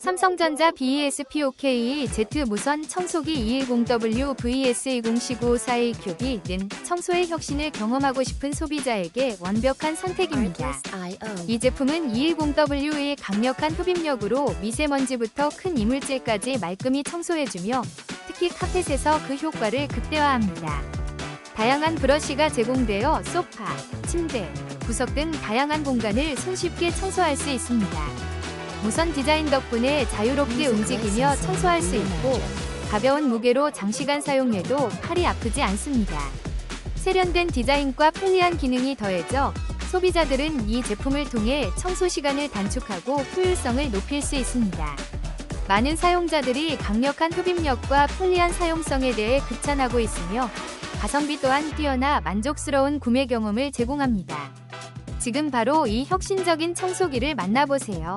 삼성전자 BESPOK Z 무선 청소기 210W VS201541큐비는 청소의 혁신을 경험하고 싶은 소비자에게 완벽한 선택입니다. 이 제품은 210W의 강력한 흡입력으로 미세먼지부터 큰 이물질까지 말끔히 청소해주며 특히 카펫에서 그 효과를 극대화합니다. 다양한 브러쉬가 제공되어 소파, 침대, 구석 등 다양한 공간을 손쉽게 청소할 수 있습니다. 무선 디자인 덕분에 자유롭게 움직이며 청소할 수 있고 가벼운 무게로 장시간 사용해도 팔이 아프지 않습니다. 세련된 디자인과 편리한 기능이 더해져 소비자들은 이 제품을 통해 청소 시간을 단축하고 효율성을 높일 수 있습니다. 많은 사용자들이 강력한 흡입력과 편리한 사용성에 대해 극찬하고 있으며 가성비 또한 뛰어나 만족스러운 구매 경험을 제공합니다. 지금 바로 이 혁신적인 청소기를 만나보세요.